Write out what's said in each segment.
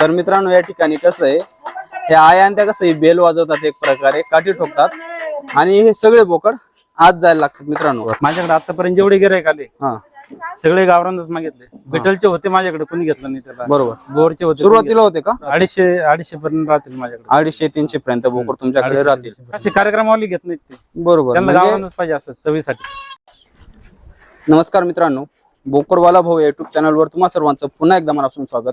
तर मित्रांनो या ठिकाणी कसं आहे हे आया आणि त्या कसं बेल वाजवतात एक प्रकारे काठी ठोकतात. आणि हे सगळे बोकड आज जायला लागतात मित्रांनो. माझ्याकडे आतापर्यंत जेवढे गिरायक आले हा. सगळे गावरानच मागितले. बिटलचे होते माझ्याकडे कोणी घेतलं नाही त्याला बरोबर. बोरचे होते सुरुवातीला होते का. अडीचशे अडीचशे पर्यंत राहतील माझ्याकडे. अडीचशे तीनशे पर्यंत बोकड तुमच्याकडे राहतील. असे कार्यक्रमावली घेत नाहीत ते. बरोबर. त्यांना म्हणजे- गावानच पाहिजे असं चवीसाठी. नमस्कार मित्रांनो. बोकडवाला भाऊ युट्यूब चॅनलवर तुम्हा सर्वांचं पुन्हा एकदा मनापासून स्वागत.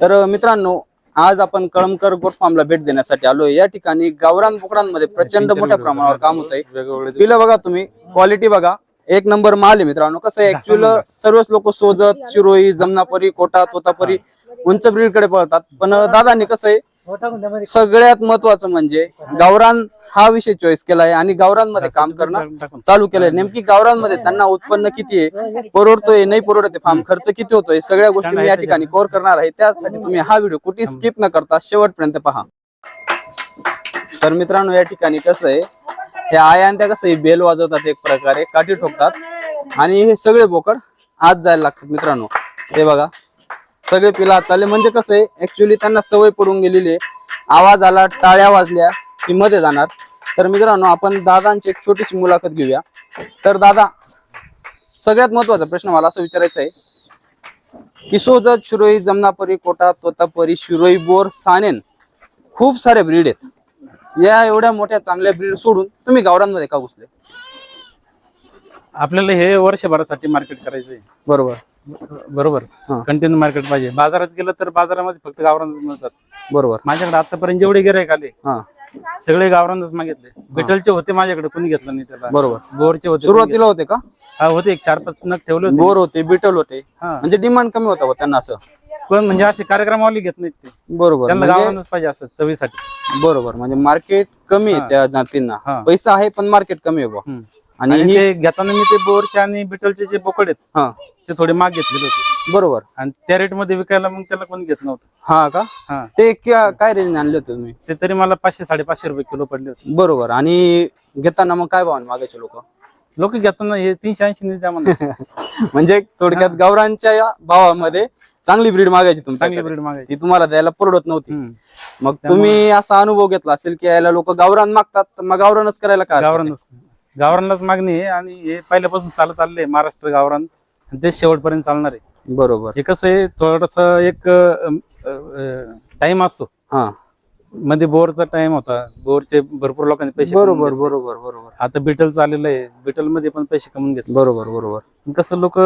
तर मित्रांनो आज आपण कळमकर गोट फार्मला भेट देण्यासाठी आलोय. या ठिकाणी गावरान बोकडांमध्ये प्रचंड मोठ्या प्रमाणावर काम होत आहे पिलं बघा तुम्ही. क्वालिटी बघा. एक नंबर माल आहे मित्रांनो. कसं आहे ऍक्च्युअल सर्वच लोक सोजत शिरोई जमनापरी कोटा तोतापरी उंच ब्रीडकडे पळतात. पण दादांनी कसं आहे सगळ्यात महत्वाचं म्हणजे गावरान हा विषय चॉईस केलाय आणि गावरांमध्ये काम करणं. चालू केलंय. नेमकी गावरांमध्ये त्यांना उत्पन्न किती आहे? परवडतोय नाही परवडत फार्म खर्च किती होतोय? सगळ्या गोष्टी मी या ठिकाणी कव्हर करणार आहे. त्यासाठी तुम्ही हा व्हिडिओ कुठे स्किप न करता शेवटपर्यंत पहा. तर मित्रांनो या ठिकाणी कसं आहे? हे आया आणि त्या कसं आहे? बेल वाजवतात एक प्रकारे काठी ठोकतात. आणि हे सगळे बोकड आज जायला लागतात मित्रांनो. हे बघा. सगळे पिला चालले. म्हणजे कसं आहे ऍक्च्युली त्यांना सवय पडून गेलेली आहे. आवाज आला टाळ्या वाजल्या की मध्ये जाणार. तर मित्रांनो आपण दादांची एक छोटीशी मुलाखत घेऊया. तर दादा सगळ्यात महत्त्वाचा प्रश्न मला असं विचारायचा आहे की सोजत शिरोई जमनापरी कोटा तोतापरी शिरोई बोर सानेन खूप सारे ब्रीड आहेत. या एवढ्या मोठ्या चांगल्या ब्रीड सोडून तुम्ही गावरांमध्ये का घुसले? आपल्याला हे वर्षभरासाठी मार्केट करायचंय. बरोबर. बरोबर. कंटिन्यू मार्केट पाहिजे. बाजारात गेलं तर बाजारामध्ये फक्त गावरान मिळतात. बरोबर. माझ्याकडे आतापर्यंत जेवढे गिरायक आले सगळे गावरानच मागितले. बिटलचे होते माझ्याकडे कोणी घेतलं नाही त्याला. बरोबर. बोरचे होते सुरुवातीला होते का. हा होते. एक चार पाच नग ठेवले होते. बोर होते बिटल होते. म्हणजे डिमांड कमी होता त्यांना असं. पण म्हणजे असे कार्यक्रमावाली घेत नाहीत ते. बरोबर. त्यांना म्हणजे- गावानच पाहिजे असं चवीसाठी. बरोबर. म्हणजे मार्केट कमी आहे त्या जातींना. पैसा आहे पण मार्केट कमी आहे. आणि ही घेताना मी ते बोरचे आणि बिटलचे जे बोकड आहेत हा. ते थोडे माग घेतलेले होते. बरोबर. आणि त्या रेटमध्ये विकायला मग त्याला कोणी घेत नव्हतं. हा का? हा. ते क्या- काय रेंज आणले होते तुम्ही? ते तरी मला पाचशे साडेपाचशे रुपये किलो पडले होते. बरोबर. आणि घेताना मग काय भावाने मागायचे लोक? लोक घेताना हे तीनशे ऐंशी द्या म्हणजे थोडक्यात गावरांच्या या भावामध्ये चांगली ब्रीड मागायची चांगली तुमची ब्रीड मागायची. ती तुम्हाला द्यायला परवडत नव्हती. हम्म. मग तुम्ही असा अनुभव घेतला असेल की याला लोक गावरान मागतात तर मग गावरानच करायला आहे? गावरानच गावरानलाच मागणी आहे आणि हे पहिल्यापासून चालत आलेलं आहे. महाराष्ट्र गावरान आणि ते शेवटपर्यंत चालणार आहे. बरोबर. हे कसं आहे थोडस एक टाइम असतो. हा. मध्ये बोरचा टाइम होता. बोरचे भरपूर लोकांनी पैसे कमवून बरोबर घेतले. बरोबर बरोबर. आता बिटल आलेलं आहे. बिटलमध्ये पण पैसे कमवून घेतले. बरोबर बरोबर. कसं लोक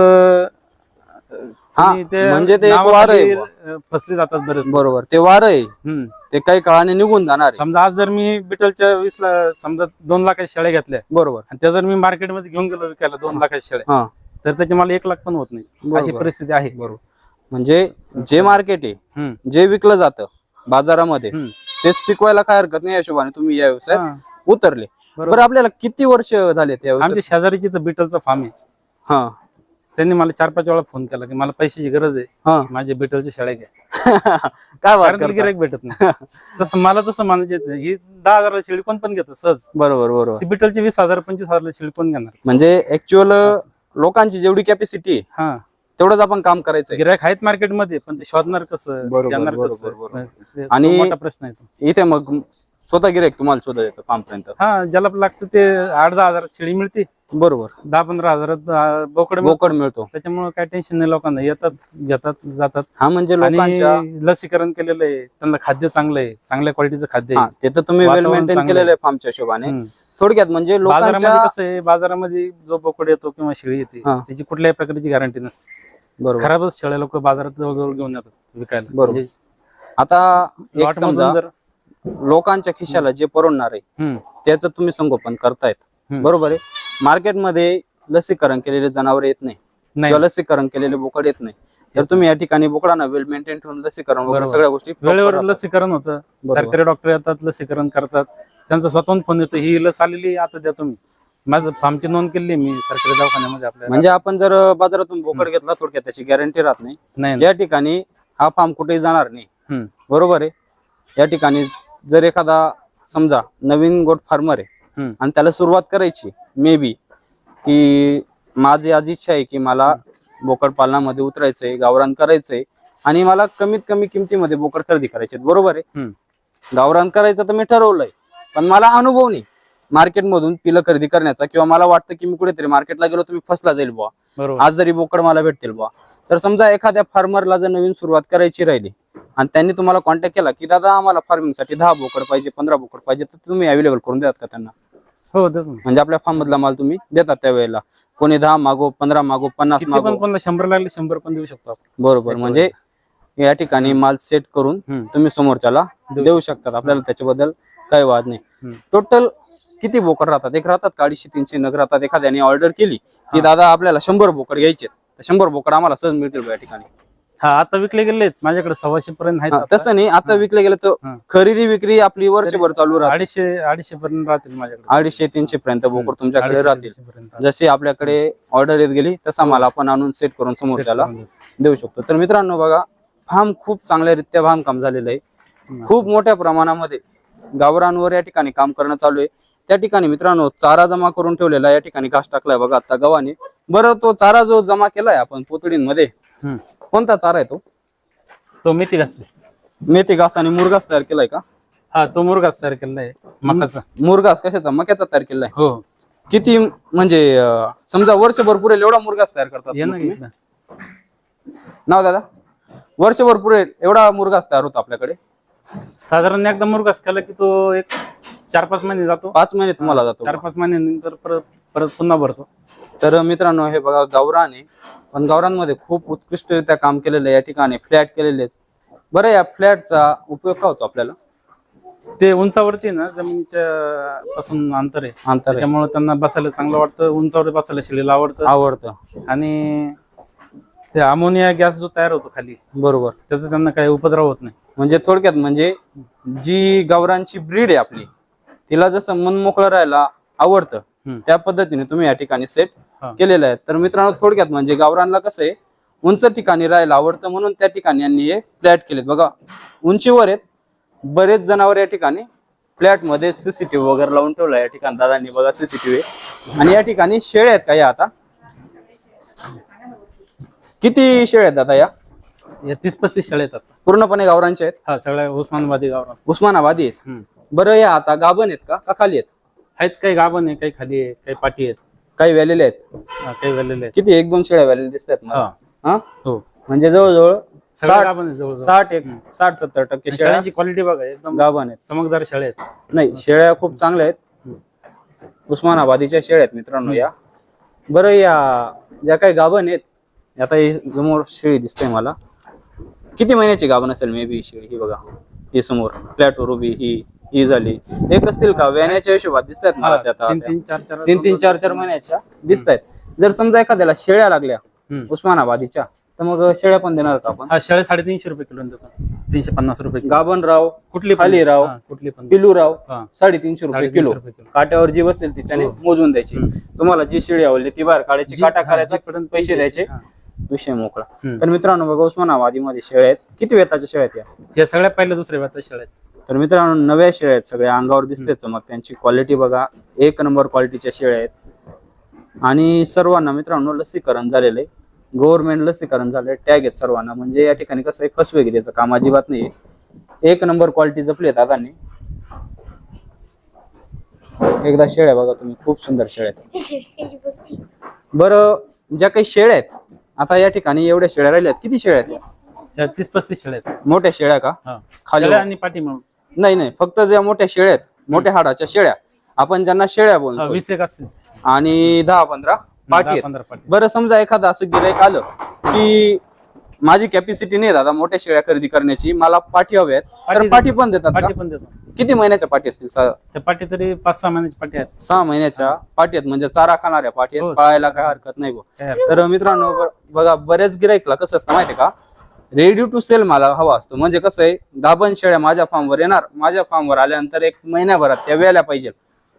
हा, म्हणजे ते एक वार आहे बुवा. फसले जातात बरेच बरोबर ते वार आहे. हम्म. ते काही काळाने निघून जाणार आहे. समजा आज जर मी बिटलच्या वीसला समजा दोन लाखाच्या शेळ्या घेतल्या. बरोबर. आणि त्या जर मी मार्केटमध्ये घेऊन गेलो विकायला दोन लाखाच्या शेळ्या. हा. तर त्याची मला एक लाख पण होत नाही. अशी परिस्थिती आहे. बरोबर. म्हणजे जे मार्केट आहे. जे विकलं जातं बाजारामध्ये. तेच पिकवायला काय हरकत नाही हिशोबाने तुम्ही या व्यवसायात. उतरले. बरोबर. बरं आपल्याला किती वर्ष झाले त्या आमच्या शेजारीची तर बिटलचा फार्म आहे. हा. त्यांनी मला चार पाच वेळा फोन केला की मला पैशाची गरज आहे. हा. माझे बिटलची शेळ्या घ्या. काय गिरायक भेटत नाही. तसं मला तसं नाही. ही दहा हजाराला शेळी कोण पण घेतं सहज. बरोबर बरोबर. बिटलची वीस हजार पंचवीस हजारला शेळी कोण घेणार? म्हणजे ऍक्च्युअल लोकांची जेवढी कॅपॅसिटी हा. तेवढंच आपण काम करायचंय. गिरायक आहेत मार्केटमध्ये पण ते शोधणार कसं? बरोबर, कसं. ते- आणि- मोठा प्रश्न आहे तो. इथे मग स्वतः गिरायक तुम्हाला शोधत येतं फार्म पर्यंत हा ज्याला लागतं ते आठ दहा हजार शेळी मिळते बरोबर. दहा पंधरा हजारात अं, बोकड. बोकड मिळतो. त्याच्यामुळे काय टेन्शन नाही लोकांना. येतात घेतात जातात. हा म्हणजे आणि लसीकरण केलेलं आहे. त्यांना खाद्य चांगलं आहे. चांगल्या क्वालिटीचं खाद्य हा आहे ते तर तुम्ही वेल वातावरण मेंटेन चांगलं केलेलं आहे. फार्मच्या हिशोबाने. हम्म. थोडक्यात म्हणजे लोकांच्या बाजारामध्ये कसं आहे बाजारामध्ये जो बोकड येतो किंवा शेळी येते हा. त्याची कुठल्याही प्रकारची गॅरंटी नसते. बरोबर. खराबच शेळ्या लोक बाजारात जवळजवळ घेऊन येतात विकायला. बरोबर. म्हणजे आता एक lot मधून समजा जर लोकांच्या खिशाला जे परवडणार आहे हम्म, त्याचं तुम्ही संगोपन करतायत. बरोबर आहे. मार्केटमध्ये लसीकरण केलेले जनावर येत नाही नाही. किंवा लसीकरण केलेले बोकड येत नाही. तर तुम्ही या ठिकाणी बोकडांना वेल मेंटेन ठेवून लसीकरण वगैरे. सगळ्या गोष्टी वेळेवर. लसीकरण होतं. सरकारी डॉक्टर येतात लसीकरण करतात. त्यांचा स्वतःहून फोन येतो ही लस आलेली आता द्या तुम्ही. माझं फार्मची नोंद केली मी सरकारी दवाखान्यामध्ये आपल्या म्हणजे आपण जर बाजारातून बोकड घेतला थोडक्यात त्याची गॅरंटी राहत नाही. या ठिकाणी हा फार्म कुठेही जाणार नाही. बरोबर आहे. या ठिकाणी जर एखादा समजा नवीन गोट फार्मर आहे. आणि त्याला सुरुवात करायची मे बी की माझी आज इच्छा आहे की मला बोकड पालनामध्ये उतरायचंय गावरान करायचंय आणि मला कमीत कमी किमतीमध्ये बोकड खरेदी करायचे. बरोबर आहे. गावरान करायचं तर मी ठरवलंय पण मला अनुभव नाही. मार्केटमधून पिलं खरेदी करण्याचा किंवा मला वाटतं की मी कुठेतरी मार्केटला गेलो मी फसला जाईल बुवा. आज जरी बोकड मला भेटतील बुवा. तर समजा एखाद्या फार्मरला जर नवीन सुरुवात करायची राहिली आणि त्यांनी तुम्हाला कॉन्टॅक्ट केला की दादा आम्हाला फार्मिंगसाठी दहा बोकड पाहिजे पंधरा बोकड पाहिजे तर तुम्ही अवेलेबल करून देतात का त्यांना? हो देतो ना. म्हणजे आपल्या फार्म मधला माल तुम्ही देतात त्यावेळेला. कोणी दहा मागो पंधरा मागो पन्नास किती पण मागो. कोणाला शंभर लागले शंभर पण देऊ शकतो आपण. बरोबर म्हणजे या ठिकाणी माल सेट करून हम्म. तुम्ही समोरच्याला देऊ देऊ शकतात. आपल्याला त्याच्याबद्दल काही वाद नाही. हम्म. टोटल किती बोकड राहतात? एक राहतात का? अडीचशे तीनशे नग राहतात. एखाद्याने ऑर्डर केली की दादा आपल्याला शंभर बोकड घ्यायचे तर शंभर बोकड आम्हाला सहज मिळतील बा या ठिकाणी. हा आता विकले गेले माझ्याकडे सव्वाशे पर्यंत आहेत हा, आता. तसं नाही आता विकले गेले तर हा. खरेदी विक्री आपली वर्षभर चालू राहते अडीचशे अडीचशे पर्यंत राहतील माझ्याकडे अडीचशे तीनशे पर्यंत बोकड तुमच्याकडे अडीचशे- राहतील अडीचशे पर्यंत राहतील. जसे आपल्याकडे ऑर्डर येत गेली तसा माल आपण आणून सेट करून समोरच्याला देऊ. शकतो तर मित्रांनो बघा फार्म खूप चांगल्यारीत्या बांधकाम झालेलं आहे. खूप मोठ्या प्रमाणामध्ये गावरांवर या ठिकाणी काम करणं चालू आहे त्या ठिकाणी मित्रांनो चारा जमा करून ठेवलेला आहे. या ठिकाणी घास टाकलाय बघा आता गव्हाने बरं तो चारा जो जमा केलाय आपण पोतडींमध्ये हम्म. कोणता चारा आहे तो? तो मेथी घास. मेथी घास आणि मुरगास तयार केलाय का? हा तो मुरगास तयार केलेला आहे मकाचा मुरगास कशाचा? मक्याचा तयार केलाय. हो. किती म्हणजे अं, समजा वर्षभर पुरेल एवढा मुरगास तयार करतात ये ना मग तुम्ही? घेतलं. नाव दादा? वर्षभर पुरेल एवढा मुरगास तयार होतो आपल्याकडे? साधारण एकदा मुरगास केला की तो एक चार पाच महिने जातो. पाच महिने तुम्हाला जातो. चार पाच महिन्यानंतर परत परत पुन्हा भरतो. तर मित्रांनो हे बघा गावरान आहे. पण गावरांमध्ये खूप उत्कृष्टरित्या काम केलेलं आहे. या ठिकाणी फ्लॅट केलेले आहेत. बरं या फ्लॅटचा उपयोग का होतो आपल्याला? ते उंचावरती ना जमिनीच्या पासून अंतर आहे. अंतर आहे. त्याच्यामुळे त्यांना बसायला चांगलं वाटतं. उंचावर बसायला शेळीला आवडतं. आवडतं. आणि ते अमोनिया गॅस जो तयार होतो खाली बरोबर. त्याचा त्यांना काही उपद्रव होत नाही. म्हणजे थोडक्यात म्हणजे जी गावरांची ब्रीड आहे आपली तिला जसं मन मोकळं राहायला आवडतं हम्म. त्या पद्धतीने तुम्ही या ठिकाणी सेट. केलेलं आहे. तर मित्रांनो थोडक्यात म्हणजे गावरांना कसं आहे उंच ठिकाणी राहायला आवडतं म्हणून त्या ठिकाणी यांनी हे फ्लॅट केलेत. बघा उंचीवर आहेत. बरेच जनावर या ठिकाणी फ्लॅटमध्ये सीसीटीव्ही वगैरे लावून ठेवला या ठिकाणी. दादांनी बघा सीसीटीव्ही आणि या ठिकाणी शेळ्या आहेत का या आता? किती शेळ्या आहेत दादा या? तीस पस्तीस शाळा येतात पूर्णपणे गावरांच्या आहेत? हा सगळ्या उस्मानाबादी गावरान. उस्मानाबादी आहेत. बरं या आता गाभण आहेत का? का खाली आहेत? आहेत काही गाभण आहे काही खाली आहे काही पाटी आहेत. काही व्यालेले आहेत? हा, काही झालेले आहेत. किती? एक दोन शेळ्या व्यालेले दिसत आहेत हा. हा? हो. म्हणजे जवळजवळ साठ जवळजवळ. साठ एक साठ सत्तर टक्के आणि शेळ्या शाळांची क्वालिटी बघा एकदम गाभण आहेत. चमकदार शाळे आहेत. नाही शेळ्या खूप चांगल्या आहेत. उस्मानाबादीच्या शेळ्या आहेत मित्रांनो या. बरं या ज्या काही गाभण आहेत आता ही समोर शेळी दिसते मला. किती महिन्याची गाभण असेल? मे बी शेळी ही बघा. ही समोर फ्लॅटवर उभी ही. ही झाली. एक असतील का? व्याण्याच्या हिशोबात दिसत आहेत मला हा, त्या आता. तीन तीन चार चार तीन तीन चार चार महिन्याच्या दिसत आहेत जर समजा एखाद्याला शेळ्या लागल्या. उस्मानाबादीच्या तर मग शेळ्या पण देणार का आपण? हा शाळे साडेतीनशे रुपये किलो देतो. तीनशे पन्नास रुपये किलो. गाभणराव कुठली पण- खाली राव हा, कुठली पण. पिलूराव हा. साडेतीनशे रुपये साडेतीनशे किलो. रुपये किलो. काट्यावर जी बसेल तिच्याने मोजून द्यायची. हम्म. तुम्हाला जी शेळी आवडली ती बाहेर काढायची जी- काटा हा, करायचा जीपर्यंत पैसे द्यायचे. हा. विषय मोकळा. हम्म. तर मित्रांनो बघा उस्मानाबादीमध्ये शेळ्या आहेत. किती वेताच्या शेळ्या आहेत या? या सगळ्या पहिल्या दुसऱ्या व्यापार शाळा आहेत. तर मित्रांनो नव्या शेळ्या आहेत सगळ्या. अंगावर दिसते चमक. त्यांची क्वालिटी बघा. एक नंबर क्वालिटीच्या शेळ्या आहेत. आणि सर्वांना मित्रांनो लसीकरण झालेलं आहे. गव्हर्नमेंट लसीकरण झालंय. टॅग आहेत सर्वांना. म्हणजे या ठिकाणी कसं आहे फसवेगिरीचं काम अजिबात नाही एक नंबर क्वालिटी जपली आहे दादांनी. एकदा शेळ्या बघा तुम्ही. खूप सुंदर शेळ्या आहेत. बरं ज्या काही शेळ्या आहेत आता या ठिकाणी एवढ्या शेळ्या राहिल्यात. किती शेळ्या आहेत? तीस पस्तीस शाळा आहेत. मोठ्या शेळ्या का? हा. खाली आणि पाठी म्हणून नाही नाही. फक्त ज्या मोठ्या शेळ्या आहेत मोठ्या हाडाच्या शेळ्या आपण ज्यांना शेळ्या हा, बोलतो वीस एक असतील. आणि दहा पंधरा पाठी दहा आहेत. पंधरा पाठी. बरं समजा एखादं असं गिरायक आलं की माझी कॅपॅसिटी नाही दादा मोठ्या शेळ्या खरेदी करण्याची मला पाठी हव्या आहेत तर पाठी पाठी पण देतात पाठी? पण देतो. किती महिन्याच्या पाठी असतील? सा- त्या पाठी तरी पाच सहा महिन्याची पाठी आहेत. सहा महिन्याच्या पाठी आहेत म्हणजे चारा खाणाऱ्या पाठी आहेत हो, पळायला काय हरकत नाही बुवा. काय हरकत तर मित्रांनो ब- बघा बऱ्याच गिराईकला कसं असतं माहितीये का? रेडी टू सेल मला हवा असतो. म्हणजे कसं आहे दाबण शेळ्या माझ्या फार्मवर येणार. माझ्या फार्मवर आल्यानंतर एक महिन्याभरात त्या व्यायला पाहिजे.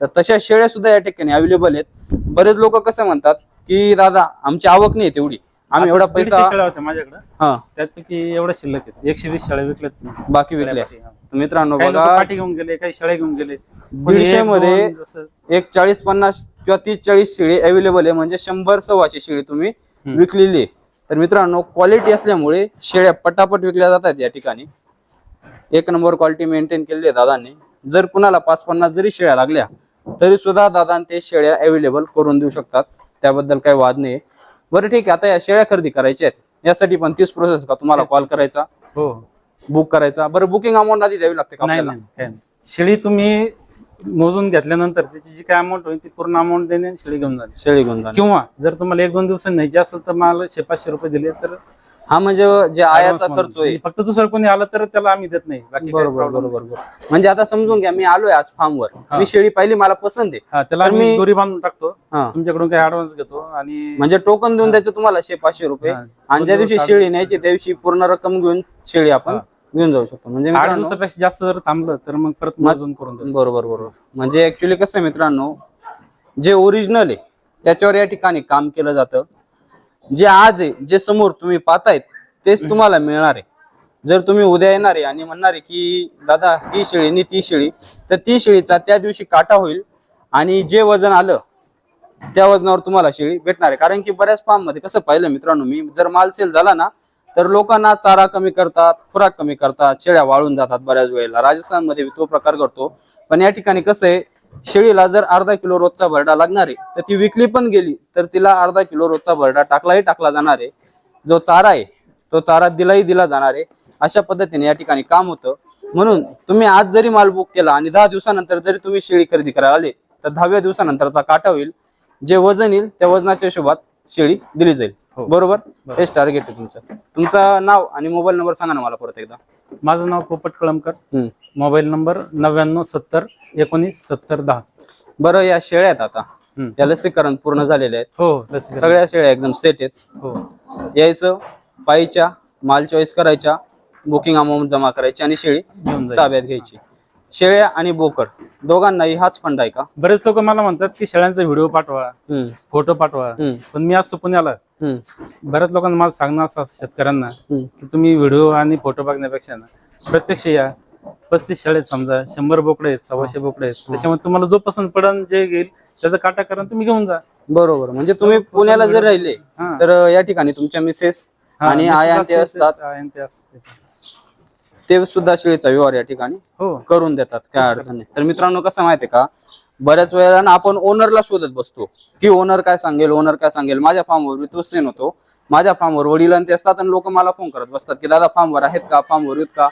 तर तशा शेळ्या सुद्धा या ठिकाणी अवेलेबल आहेत. बरेच लोक कसं म्हणतात की दादा आमची आवक नाही तेवढी. आम्ही एवढा पैसा शाळा होत्या माझ्याकडे. हा. त्यापैकी एवढ्या शिल्लक आहेत एकशे वीस शाळा विकल्यात बाकी विकल्या. मित्रांनो काही लोक बघा. पाठी घेऊन गेले काही शाळा घेऊन गेले. कोणी दीडशे एक, मध्ये दोन, जसं एक चाळीस पन्नास किंवा तीस चाळीस शेळी अवेलेबल आहे. म्हणजे शंभर सव्वाशे शेळी तुम्ही हम्म. विकलेली आहे. तर मित्रांनो क्वालिटी असल्यामुळे शेळ्या पटापट विकल्या जातात या ठिकाणी. एक नंबर क्वालिटी मेंटेन केलेली आहे दादांनी. जर कुणाला पाच पन्नास जरी शेळ्या लागल्या तरी सुद्धा दादा ते शेळ्या अवेलेबल करून देऊ शकतात. त्याबद्दल काही वाद नाही बरं ठीक आहे आता या शेळ्या खरेदी करायच्या आहेत. यासाठी पण तीच प्रोसेस का? तुम्हाला कॉल करायचा? हो. बुक करायचा? बरं बुकिंग अमाऊंट आधी द्यावी लागते का नाही आपल्याला? नाही काय नाही. शेळी तुम्ही मोजून घेतल्यानंतर त्याची जी काय अमाऊंट होईल ती पूर्ण अमाऊंट देणे आणि शेळी घेऊन जाणे. शेळी घेऊन जाणे. किंवा जर तुम्हाला एक दोन दिवसांनी न्यायची असेल तर मला शे पाचशे रुपये दिले तर हा म्हणजे जे आयाचा advance खर्च आहे. म्हणून. फक्त दुसरं कोणी आलं तर त्याला आम्ही देत नाही. बाकी काही बरोबर problem बरोबर बरोबर. म्हणजे आता समजून घ्या मी आलोय आज फार्मवर हा. मी शेळी पाहिली मला पसंत आहे. हा त्याला तर मी- आम्ही दोरी बांधून टाकतो. हा. तुमच्याकडून काही ऍडव्हान्स घेतो आणि म्हणजे टोकन देऊन द्यायचं तुम्हाला शे पाचशे रुपये. हा. आणि ज्या दिवशी शेळी न्यायची त्या दिवशी पूर्ण रक्कम घेऊन शेळी आपण हा. घेऊन जाऊ शकतो. म्हणजे आठ मित्रांनो- दिवसापेक्षा जास्त जर थांबलं तर मग परत मोजून करून देतो. बरोबर बरोबर. म्हणजे ऍक्च्युली कसं आहे मित्रांनो जे ओरिजिनल आहे त्याच्यावर या ठिकाणी काम केलं जातं. जे आज आहे जे समोर तुम्ही पाहतायत तेच तुम्हाला मिळणार आहे. जर तुम्ही उद्या येणार आहे आणि म्हणणार आहे की दादा ही शेळी आणि ती शेळी तर ती शेळीचा त्या दिवशी काटा होईल आणि जे वजन आलं त्या वजनावर तुम्हाला शेळी भेटणार आहे. कारण की बऱ्याच फार्ममध्ये कसं पाहिलं मित्रांनो मी जर माल सेल झाला ना तर लोकांना चारा कमी करतात खुराक कमी करतात शेळ्या वाळून जातात बऱ्याच वेळेला. राजस्थानमध्ये तो प्रकार घडतो पण या ठिकाणी कसं आहे शेळीला जर अर्धा किलो रोजचा भरडा लागणार आहे तर ती विकली पण गेली तर तिला अर्धा किलो रोजचा भरडा टाकलाही टाकला जाणार आहे. जो चारा आहे तो चारा दिलाही दिला जाणार आहे. अशा पद्धतीने या ठिकाणी काम होतं. म्हणून तुम्ही आज जरी माल बुक केला आणि दहा दिवसानंतर जरी तुम्ही शेळी खरेदी करायला आले तर दहाव्या दिवसानंतरचा काटा होईल. जे वजन येईल त्या वजनाच्या हिशोबात शेळी दिली जाईल. हो. बरोबर? हेच टार्गेट आहे तुमचं. तुमचं नाव आणि मोबाईल नंबर सांगा ना मला परत एकदा. माझं नाव पोपट कळमकर. मोबाईल नंबर नव्याण्णव सत्तर एकोणीस सत्तर दहा. बरं या शेळ्या आहेत आता. या लसीकरण पूर्ण झालेले आहेत. हो. सगळ्या शेळ्या एकदम सेट आहेत. हो. यायचं पायीच्या माल चॉईस करायच्या बुकिंग अमाऊंट जमा करायची आणि शेळी. ताब्यात घ्यायची. शेळ्या आणि बोकड. दोघांनाही हाच फंड आहे का? बरेच लोक मला म्हणतात की शेळ्यांचा व्हिडिओ पाठवा हम्म, फोटो पाठवा. हम्म, पण मी असतो पुण्याला हम्म, बऱ्याच लोकांना माझं सांगणं असं असतं शेतकऱ्यांना हम्म. की तुम्ही व्हिडिओ आणि फोटो बघण्यापेक्षा ना प्रत्यक्ष या. पस्तीस शाळेत समजा शंभर बोकडे आहेत सव्वाशे बोकडे आहेत. त्याच्यामुळे तुम्हाला जो पसंत पडन जे घेईल त्याचा काटा करून तुम्ही घेऊन जा. बरोबर. म्हणजे तुम्ही पुण्याला जर राहिले हा. तर या ठिकाणी तुमच्या मिसेस हा, आणि मिसेस आया ते असेल असतात ते. असतात. ते सुद्धा शेळीचा व्यवहार या ठिकाणी हो. करून देतात काय अडचण नाही. तर मित्रांनो कसं माहितीये का? बऱ्याच वेळेला ना आपण ओनरला शोधत बसतो की ओनर काय सांगेल ओनर काय सांगेल. माझ्या फार्मवर विश्वास होतो. माझ्या फार्मवर वडील आणि ते असतात आणि लोक मला फोन करत बसतात की दादा फार्मवर आहेत का? फार्मवर आहेत का?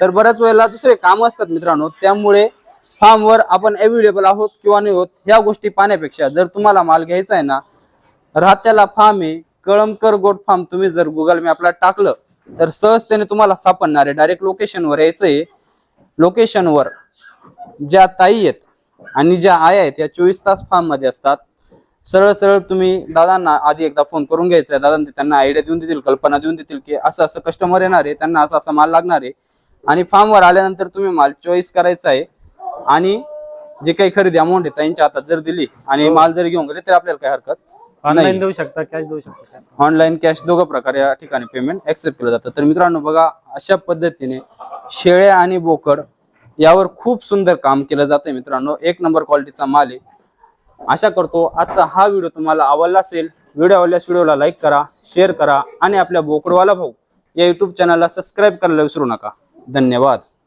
तर बऱ्याच वेळेला दुसरे काम असतात मित्रांनो. त्यामुळे फार्मवर आपण अवेलेबल आहोत किंवा नाही होत ह्या गोष्टी पाहण्यापेक्षा जर तुम्हाला माल घ्यायचा आहे ना राहत्याला फार्म आहे कळमकर गोट फार्म तुम्ही जर गुगल मॅपला टाकलं तर सहजतेने तुम्हाला सापडणार आहे डायरेक्ट लोकेशनवर यायचंय. लोकेशनवर ज्या ताई आहेत आणि ज्या आया आहेत या चोवीस तास फार्ममध्ये असतात. सरळ सरळ तुम्ही दादांना आधी एकदा फोन करून घ्यायचा आहे दादा त्यांना आयडिया देऊन देतील कल्पना देऊन देतील की असं असं कस्टमर येणार आहे त्यांना असं असं माल लागणार आहे. आणि फार्मवर आल्यानंतर तुम्ही माल चॉईस करायचा आहे. आणि जे काही खरेदी अमाऊंट आहे त्यांच्या हातात जर दिली आणि माल जर घेऊन गेले तर आपल्याला काही हरकत? ऑनलाईन देऊ शकता कॅश देऊ शकता ऑनलाईन कॅश दोघं प्रकारे या ठिकाणी पेमेंट ऍक्सेप्ट केलं जातं. तर मित्रांनो बघा अशा पद्धतीने शेळ्या आणि बोकड यावर खूप सुंदर काम केलं जातंय मित्रांनो. एक नंबर क्वालिटीचा माल आहे. आशा करतो आजचा हा व्हिडिओ तुम्हाला आवडला असेल. व्हिडिओ आवडल्यास व्हिडिओला लाईक करा शेअर करा आणि आपल्या बोकडवाला भाऊ या युट्यूब चॅनलला सबस्क्राईब करायला विसरू नका. धन्यवाद.